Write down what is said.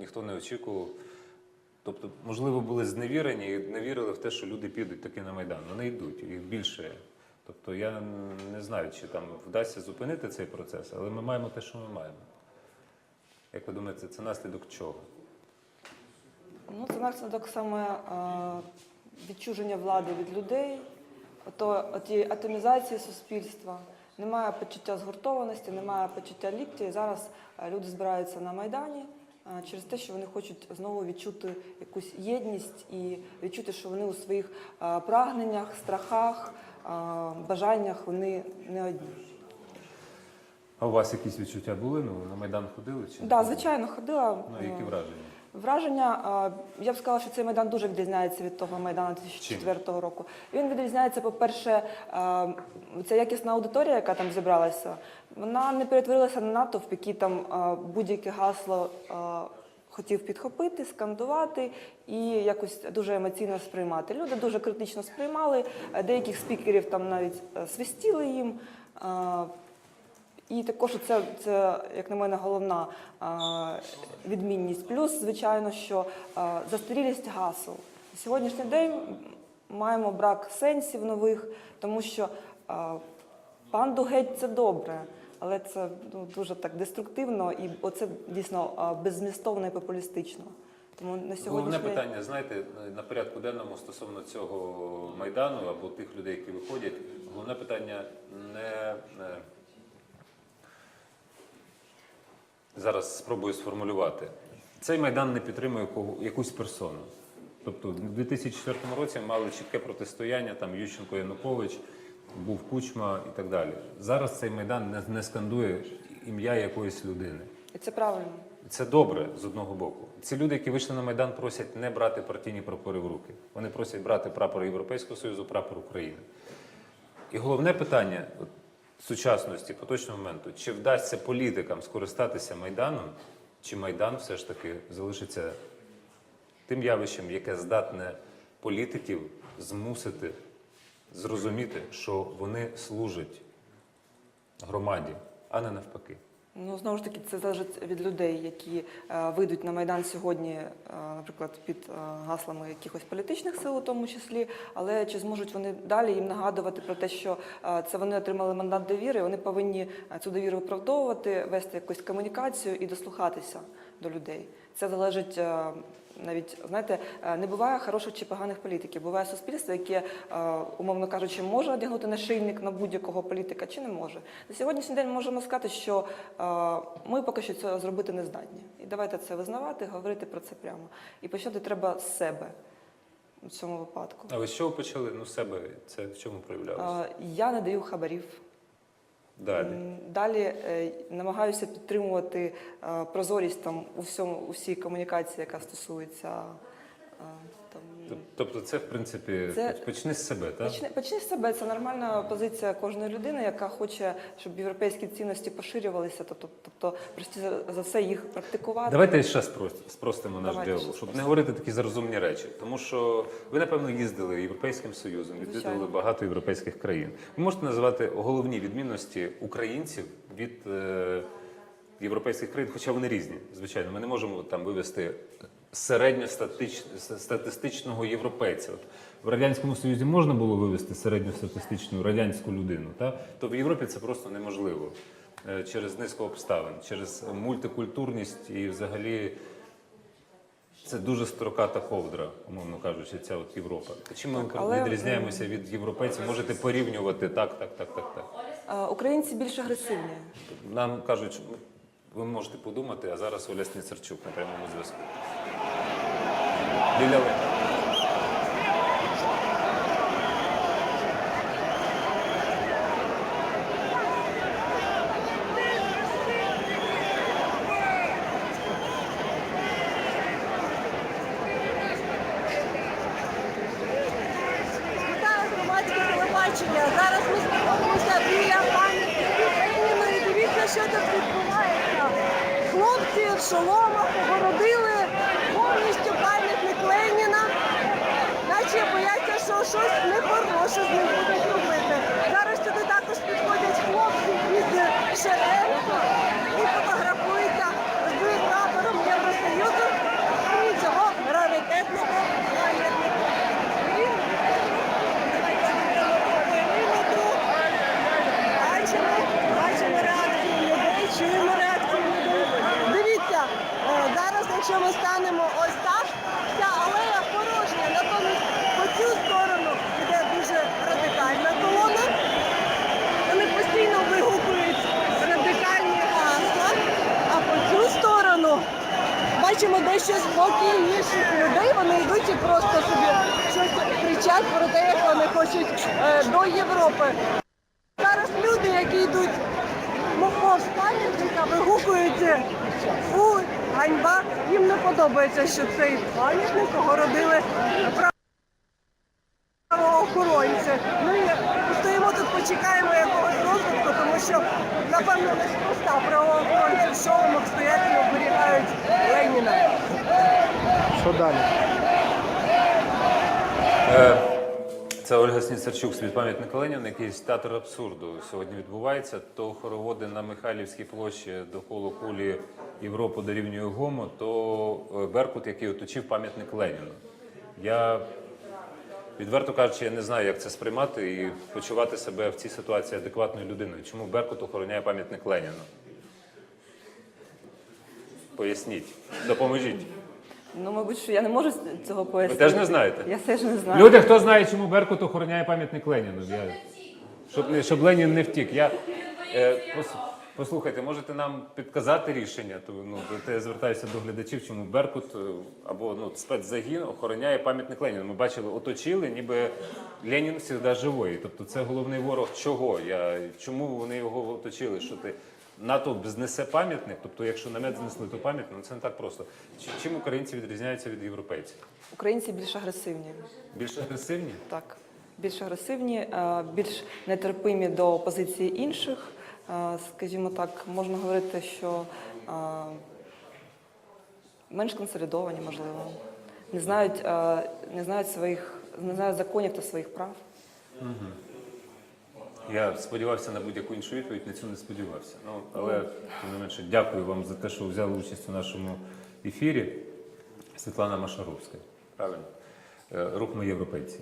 ніхто не очікував. Тобто, можливо, були зневірені і не вірили в те, що люди підуть таки на Майдан. Вони йдуть, їх більше. Тобто я не знаю, чи там вдасться зупинити цей процес, але ми маємо те, що ми маємо. Як ви думаєте, це наслідок чого? Ну, це наслідок саме е, відчуження влади від людей, ото, оті атомізації суспільства. Немає почуття згуртованості, немає почуття лікті. Зараз е, люди збираються на Майдані через те, що вони хочуть знову відчути якусь єдність і відчути, що вони у своїх прагненнях, страхах, бажаннях вони не одні. А у вас якісь відчуття були? Ну, на Майдан ходили? Чи Так, да, звичайно, ходила. Ну, які е, враження? Враження, я б сказала, що цей майдан дуже відрізняється від того майдану 2004 року. Він відрізняється, по-перше, ця якісна аудиторія, яка там зібралася, вона не перетворилася на натовп, який там будь-яке гасло хотів підхопити, скандувати і якось дуже емоційно сприймати. Люди дуже критично сприймали, деяких спікерів там навіть свистіли їм. Е, і також це, це як на мене, головна відмінність. Плюс, звичайно, що застарілість гасел. На сьогоднішній день маємо брак сенсів нових, тому що панду геть це добре, але це ну, дуже так деструктивно і оце дійсно а, беззмістовно і популістично. Тому на Головне питання, знаєте, на порядку денному стосовно цього майдану або тих людей, які виходять, головне питання не, не зараз спробую сформулювати. Цей майдан не підтримує якусь персону. Тобто, в 2004 році мали чітке протистояння, там Ющенко Янукович, був Кучма і так далі. Зараз цей майдан не, скандує ім'я якоїсь людини. і це правильно. Це добре з одного боку. Ці люди, які вийшли на Майдан, просять не брати партійні прапори в руки. Вони просять брати прапор Європейського Союзу, прапор України. І головне питання от, сучасності, поточного моменту, чи вдасться політикам скористатися Майданом, чи Майдан все ж таки залишиться тим явищем, яке здатне політиків змусити зрозуміти, що вони служать громаді, а не навпаки. Ну, знову ж таки, це залежить від людей, які е, вийдуть на Майдан сьогодні, е, наприклад, під е, гаслами якихось політичних сил, у тому числі, але чи зможуть вони далі їм нагадувати про те, що е, це вони отримали мандат довіри, вони повинні е, цю довіру виправдовувати, вести якусь комунікацію і дослухатися до людей. Це залежить. е, навіть знаєте, е, не буває хороших чи поганих політиків. Буває суспільство, яке, е, умовно кажучи, може одягнути нашийник на будь-якого політика чи не може. На сьогоднішній день ми можемо сказати, що е, ми поки що цього зробити не здатні. І давайте це визнавати, говорити про це прямо. І почати треба з себе у цьому випадку. А ви з чого почали? Ну, себе це в чому проявлялося? Я не даю хабарів. Далі. Далі е, намагаюся підтримувати е, прозорість там у всьому у всій комунікації, яка стосується там. Тобто, це в принципі Це- почни з себе, так? Почни, почни з себе. Це нормальна позиція кожної людини, яка хоче, щоб європейські цінності поширювалися, тобто, тобто прості за, все їх практикувати. Давайте ще спрос- спростимо наш Давайте діалог, щоб не говорити такі зарозумні речі. Тому що ви, напевно, їздили Європейським Союзом, відвідали багато європейських країн. Ви можете назвати головні відмінності українців від е, європейських країн, хоча вони різні. Звичайно, ми не можемо там вивести середньостатистичного європейця. От в Радянському Союзі можна було вивести середньостатистичну радянську людину, та? то в Європі це просто неможливо е, через низку обставин, через мультикультурність і взагалі. Це дуже строката ковдра, умовно кажучи, ця от Європа. Чим ми але, відрізняємося від європейців? Можете порівнювати так, так, так, так, так. Українці більш агресивні. Нам кажуть, ви можете подумати, а зараз Оля Сніцарчук на прямому зв'язку. Біля ви. Вітаю громадське телебачення. Зараз ми знаходимося біля пам'ятника Леніна дивіться, що тут відбувається. Хлопці в шоломах огородили повністю пам'ятник Леніна, наче бояться, що щось нехороше з ним будуть робити. Зараз сюди також підходять хлопці із Шеренко і фотографуються з прапором Євросоюзу і цього раритетника. Бачимо, бачимо реакцію чуємо реакцію людей. Дивіться, е, зараз, якщо ми станемо ось так ця алея порожня, натомість по цю сторону йде дуже радикальна колона. Вони постійно вигукують радикальні гасла, а по цю сторону бачимо дещо спокійніших людей. Вони йдуть і просто собі щось кричать про те, як вони хочуть е, до Європи. Зараз люди, які йдуть мов пам'ятника, вигукують фу, ганьба. Їм не подобається, що цей пам'ятник огородили правоохоронці. Ну і стоїмо тут, почекаємо якогось розвитку, тому що, напевно, неспроста правоохоронці в шоломах стоять і оберігають Леніна. Що далі? Це Ольга Сніцарчук з пам'ятника Леніна, якийсь театр абсурду сьогодні відбувається. То хороводи на Михайлівській площі довкола кулі Європу дорівнює Гому, то е, Беркут, який оточив пам'ятник Леніну. Я відверто кажучи, я не знаю, як це сприймати і почувати себе в цій ситуації адекватною людиною. Чому Беркут охороняє пам'ятник Леніну? Поясніть, допоможіть. Ну, мабуть, що я не можу цього пояснити. Ви теж не знаєте? Я теж не знаю. Люди, хто знає, чому Беркут охороняє пам'ятник Леніну? Я... Щоб, не, щоб Ленін не втік. Я, е, пос- послухайте, можете нам підказати рішення? То, ну, то я звертаюся до глядачів, чому Беркут е, або ну, спецзагін охороняє пам'ятник Леніну. Ми бачили, оточили, ніби Ленін завжди живий. Тобто це головний ворог чого? Я, чому вони його оточили? Що ти НАТО знесе пам'ятник? Тобто, якщо намет знесли, то пам'ятник, ну це не так просто. Чи- Чим українці відрізняються від європейців? Українці більш агресивні. Більш агресивні? Так, більш агресивні, е, більш нетерпимі до позиції інших. Е, Скажімо так, можна говорити, що е, менш консолідовані, можливо, не знають, е, не знають своїх, не знають законів та своїх прав. Я сподівався на будь-яку іншу відповідь, на цю не сподівався. Ну, але тим не менше, дякую вам за те, що взяли участь у нашому ефірі. Світлана Машаровська. Правильно. Е, Рух ми європейці.